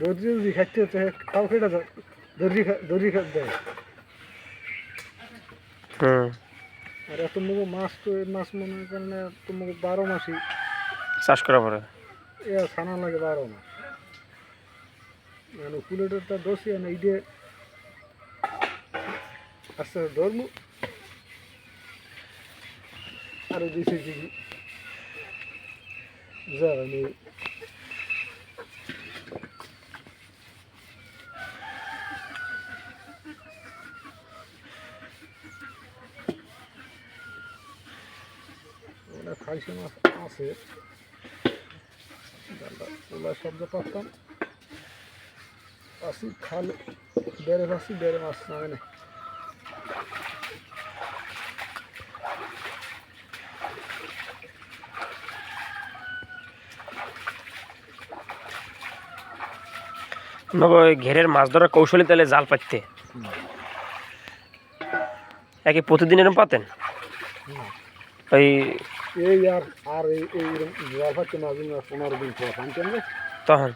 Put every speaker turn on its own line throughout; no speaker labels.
দর্জি যদি খাচ্ছে তো তাও খেটা দর্জি দর্জি খা দেয় আর এত মুখ মাছ তো মাছ মনে করেন তোমাকে বারো মাসই।
চাষ করা পরে?
এ ছানা লাগে বারো মাস। মানে কুলেটার তার দোষী না এই দিয়ে আস্তে আচ্ছা, আস্তে ধরবো আরও দিয়েছে Güzel hani Böyle karşıma nasıl ulaşabilecek alttan asıl kal derivası
derivasına hani ঘেরের মাছ ধরার কৌশলী তাহলে জাল পাততে একে প্রতিদিন এরকম পাতেন? ওই
এই আর আর এই জল পাচ্ছে মাছ দিন পনেরো
তখন।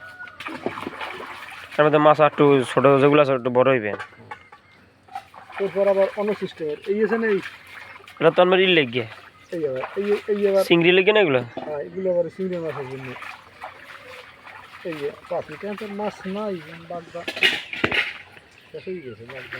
তার মধ্যে মাছ একটু ছোটো যেগুলো আছে একটু বড় হইবে।
এরপর আবার অন্য সিস্টেমের এই আছে না এই
এটা তো আমার ইল লেগে
এই আবার এই এই আবার
চিংড়ি লেগে না এগুলো?
হ্যাঁ এগুলো আবার চিংড়ি মাছের জন্য। to je, tak, i ten ten mas na i, bagda. To się idzie, bagda.